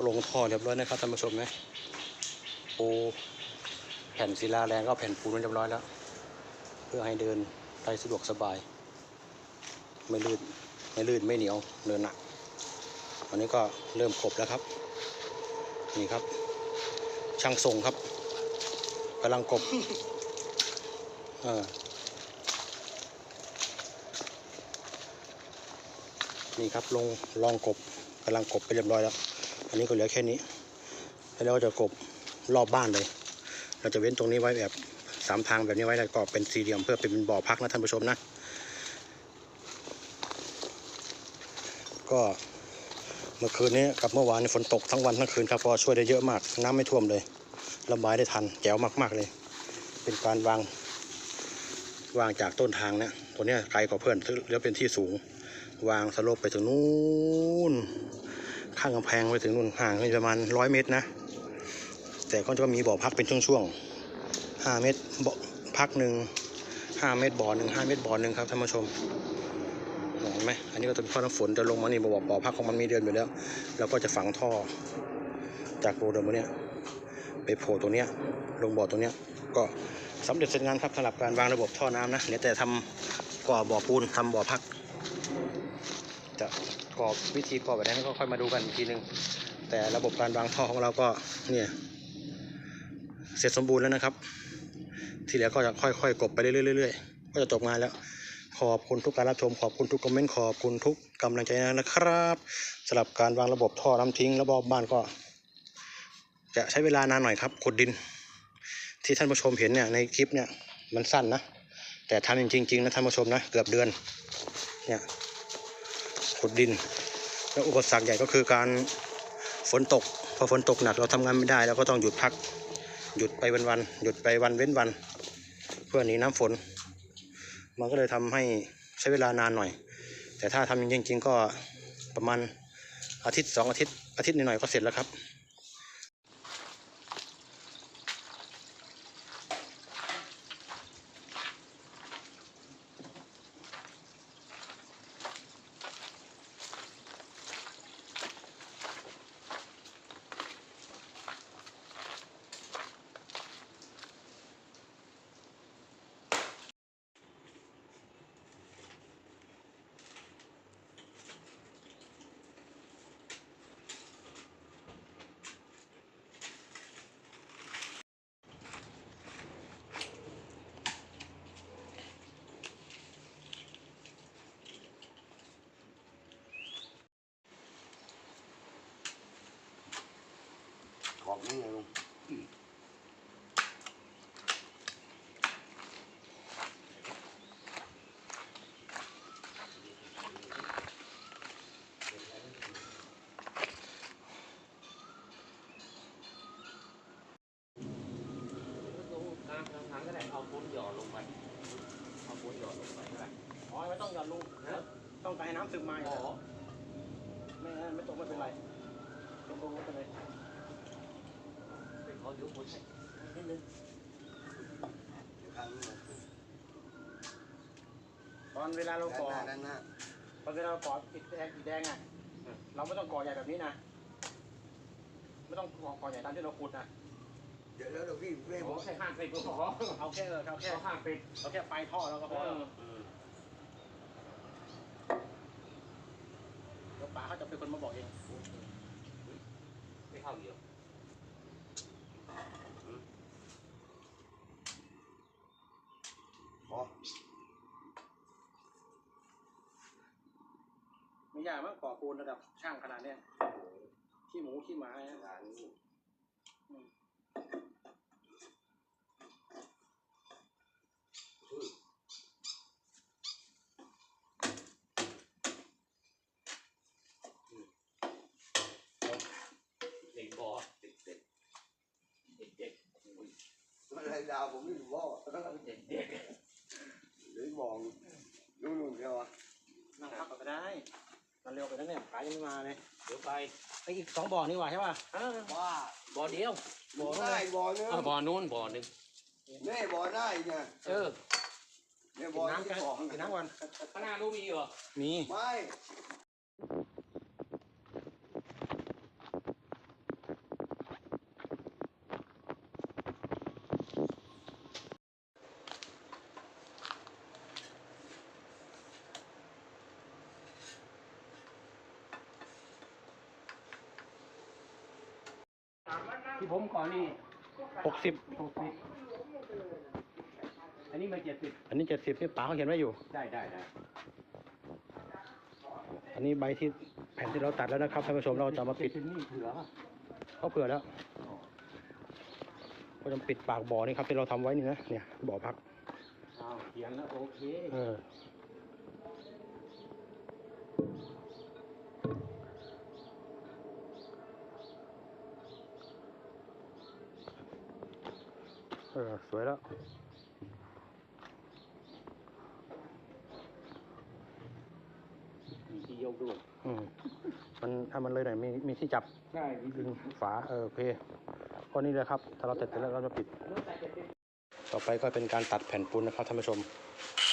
ลงท่อเรียบร้อยนะครับท่านผู้ชมนะปูแผ่นศิลาแรงก็แผ่นปูนเรียบร้อยแล้ว เพื่อให้เดินได้สะดวกสบาย ไม่ลื่นไม่ลื่นไม่เหนียวเดินหนักวันนี้ก็เริ่มกบแล้วครับ นี่ครับ ช่างทรงครับกำลังกบเออนี่ครับลงลองกบกำลังกบไปเรียบร้อยแล้ว อันนี้ก็เหลือแค่นี้แล้วเราก็จะกบรอบบ้านเลย เราจะเว้นตรงนี้ไว้แบบสามทางแบบนี้ไว้แล้วก็เป็นสี่เหลี่ยมเพื่อเป็นบ่อพักนะท่านผู้ชมนะ ก็เมื่อคืนนี้กับเมื่อวานฝนตกทั้งวันทั้งคืนครับพอช่วยได้เยอะมาก น้ำไม่ท่วมเลยระบายได้ทันแจ๋วมากๆเลย เป็นการวางวางจากต้นทางเนี่ยตัวเนี้ยไกลกว่าเพื่อนแล้วเป็นที่สูง วางสโลปไปถึงนู้น ข้างกำแพงไปถึงนู่นห่างกันประมาณร้อยเมตรนะ แต่ก็จะมีบ่อพักเป็นช่วงๆห้าเมตรบ่อพักหนึ่งห้าเมตรบ่อหนึ่งห้าเมตรบ่อหนึ่งครับท่านผู้ชมเห็นไหมอันนี้ก็จะเป็นข้อน้ำฝนจะลงมานี่บ่อบ่อพักของมันมีเดือนอยู่แล้วแล้วก็จะฝังท่อ จากโบเดิมเนี้ยไปโผล่ตรงเนี้ยลงบ่อตรงเนี้ยก็สำเร็จเสร็จงานครับสำหรับการวางระบบท่อน้ำนะเนี่ยแต่ทำก่อบ่อปูนทำบ่อพักจะ กรอบวิธีกรอบแบบนั้นก็ค่อยมาดูกันอีกทีหนึ่งแต่ระบบการวางท่อของเราก็เนี่ยเสร็จสมบูรณ์แล้วนะครับ ที่เหลือก็จะค่อยๆ กบไปเรื่อยๆก็จะจบงานแล้ว ขอบคุณทุกการรับชม ขอบคุณทุกคอมเมนต์ขอบคุณทุกกำลังใจนะครับสำหรับการวางระบบท่อน้ำทิ้งระบบบ้านก็ จะใช้เวลานานหน่อยครับขุดดิน ที่ท่านผู้ชมเห็นเนี่ยในคลิปเนี่ยมันสั้นนะ แต่ทำจริงๆนะท่านผู้ชมนะเกือบเดือนเนี่ย ขุดดิน แล้วอุปสรรคใหญ่ก็คือการฝนตก พอฝนตกหนักเราทำงานไม่ได้เราก็ต้องหยุดพัก หยุดไปวันๆหยุดไปวันเว้นวัน เพื่อหนีน้ำฝน มันก็เลยทำให้ใช้เวลานานหน่อย แต่ถ้าทำจริงๆก็ประมาณอาทิตย์สองอาทิตย์อาทิตย์หน่อยๆก็เสร็จแล้วครับ อบนี่ไงลุงลงกลางกลางทางก็ได้เอาปูนหย่อนลงไป เอาปูนหย่อนลงไปก็ได้อ๋อไม่ต้องหย่อนลงต้องการให้น้ำซึมมาอ๋อไม่ไม่ตกไม่เป็นไรตรงไม่เป็นไร เขาเดี๋ยวปูนนิดนึงตอนเวลาเราก่อหน้าด้านหน้าตอนเวลาเราก่ออิฐแดงอิฐแดงอะเราไม่ต้องก่อใหญ่แบบนี้นะไม่ต้องก่อก่อใหญ่ตามที่เราขุดนะเดี๋ยวแล้วเดี๋ยวพี่เว้ยโอ้ผมแค่ห้าสิบก็พอเอาแค่เอาแค่ห้าสิบเอาแค่ปท่อแล้วก็พอเดี๋ยวป๋าเขาจะเป็นคนมาบอกเองไม่เข้าเดียว พอไม่ยากมั้งก่อปูนระดับช่างขนาดเนี้ยขี้หมูขี้หมาเนี่ยงานนี้เด็กบอเด็กเด็กเด็กเด็กอะไรดาวผมไม่รู้ว่าเด็กเด็ก หรือมองนู่นนู่นใช่ปะ นั่งพักก่อนก็ได้มันเร็วไปแล้วเนี่ ยป๋ายังไม่มาเลยเดี๋ยวไปไออีกสองบ่อนี่หว่าใช่ป่ะอ่าว่าบ่อเดียวบ่อหน้าอีกบ่อนึงอ่าบ่อนู้นบ่อหนึ่งแน่บ่อหน้าอีกเนี่ยเออเนี่ยกิบ่อนน้ำที่กันสองกินน้ำก่อนข้างหน้านู้นมีเหรอมีไม่ ที่ผมก่อนนี่หกสิบหกสิบอันนี้มาเจ็ดสิบอันนี้เจ็ดสิบนี่ป๋าเขาเขียนไว้อยู่ ได้ได้ได้อันนี้ใบที่แผ่นที่เราตัดแล้วนะครับท่านผู้ชมเราจะมาปิดเป็นนี่เถือเขาเผื่อแล้วก็จะปิดปากบ่อนี่ครับที่เราทำไว้นี่นะเนี่ยบ่อพักอ้าวเขียนแล้วโอเคเออ ออ สวยแล้ว มีที่ยกด้วยอืมมันถ้ามันเลยหน่อยมีมีที่จับใช่มีดึงฝาเออโอเคก็นี่เลยครับ ถ้าเราเสร็จแล้วเราจะปิด ต่อไปก็เป็นการตัดแผ่นปูนนะครับท่านผู้ชมไม่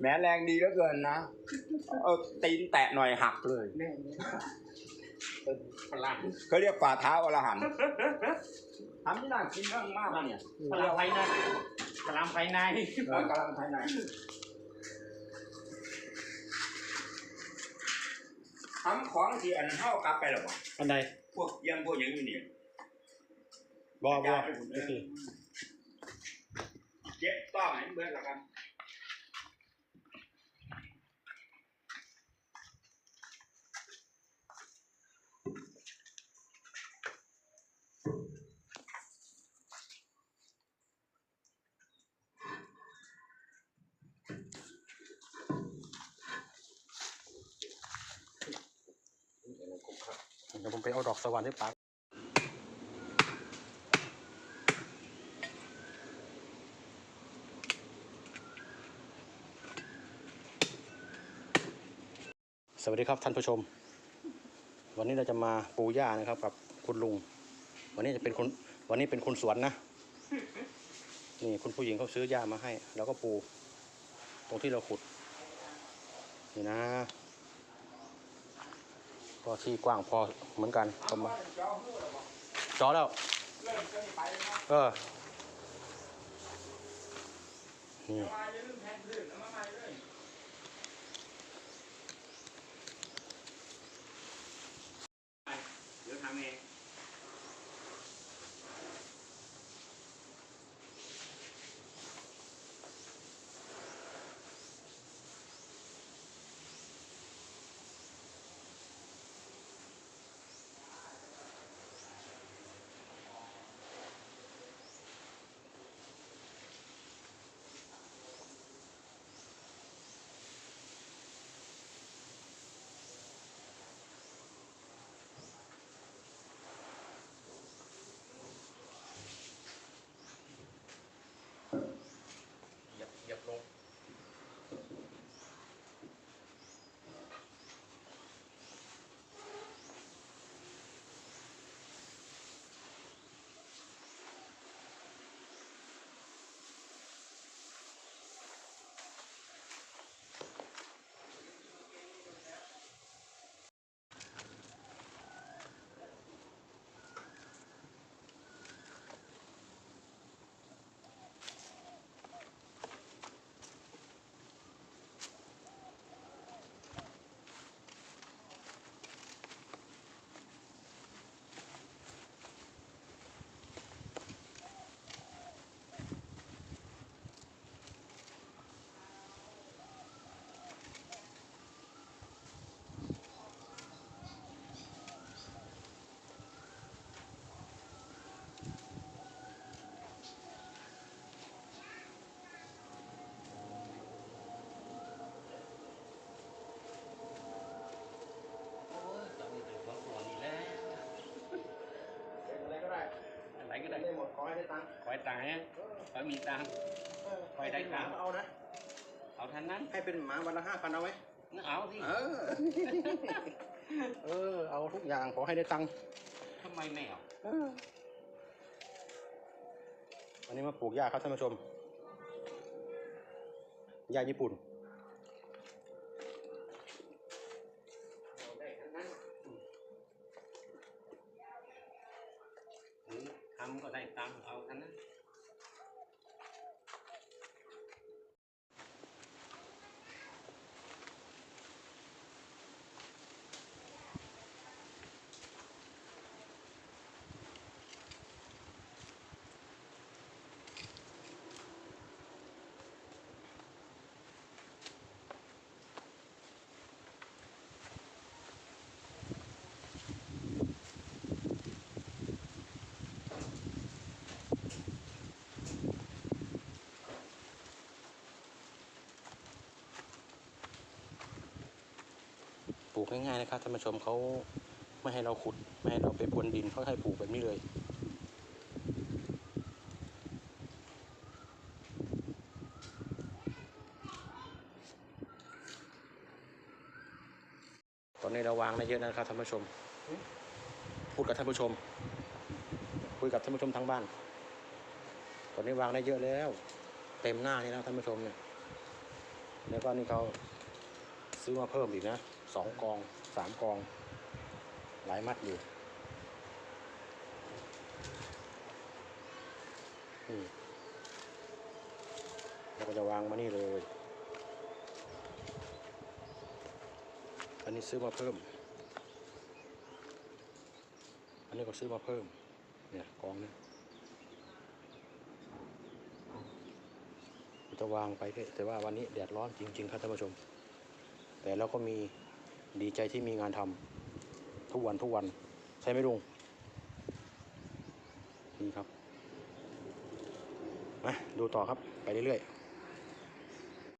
แม้แรงดีเหลือเกินนะเออตีนแตะหน่อยหักเลยพลังเขาเรียกฝ่าเท้าอรหันต์ทำที่น่ากินเรื่องมากนะเนี่ยพลังภายในพลังภายในเออกำลังภายในทำของที่อันเท่ากลับไปหรอวะอันใดพวกเยี่ยมพวกอย่างนี้เนี่ยบอบอโอเคเจ็บต้องไหนเบื่อละกัน ผมไปเอาดอกสวรรค์ที่ปากสวัสดีครับท่านผู้ชม วันนี้เราจะมาปูหญ้านะครับ กับคุณลุง วันนี้จะเป็นคนวันนี้เป็นคนสวนนะ นี่คุณผู้หญิงเขาซื้อหญ้ามาให้ แล้วก็ปู ตรงที่เราขุด นี่นะ ก็ที่กว้างพอเหมือนกันประมาณจอแล้วเออนี่ ได้ตังค์คอยตายนะคอยมีตังค์ ไปได้ตังค์ เอานะ เอาทันนั้น ให้เป็นหมาวันละห้าพันเอาไหมนึกเอาสิเออ เออ เอาทุกอย่างขอให้ได้ตังค์ทำไมไม่เอาเอออันนี้มาปลูกหญ้าครับท่านผู้ชมหญ้าญี่ปุ่น เอาได้ทันนั้นอืมทำก็ได้ตังค์เอาทันนั้น ปลู กง่ายๆนะครับท่านผู้ชมเขาไม่ให้เราขุด ไม่ให้เราไปพรวนดินเขาให้ปลูกแบบนี้เลยตอนนี้เราวางได้เยอะนะครับท่านผู้ชม พูดกับท่านผู้ชม คุยกับท่านผู้ชมทั้งบ้าน ตอนนี้วางได้เยอะแล้ว เต็มหน้านี่แล้วท่านผู้ชมเนี่ย แล้วก็นี่เขาซื้อมาเพิ่มอีกนะ สองกองสามกอง หลายมัดอยู่นี่แล้วก็จะวางมานี่เลย อันนี้ซื้อมาเพิ่ม อันนี้ก็ซื้อมาเพิ่ม เนี่ยกองนี้จะวางไปแต่ว่าวันนี้แดดร้อนจริง ๆ ครับท่านผู้ชม แต่เราก็มี ดีใจที่มีงานทำทุกวันทุกวัน ใช่ไหมลุงนี่ครับมาดูต่อครับไปเรื่อยๆ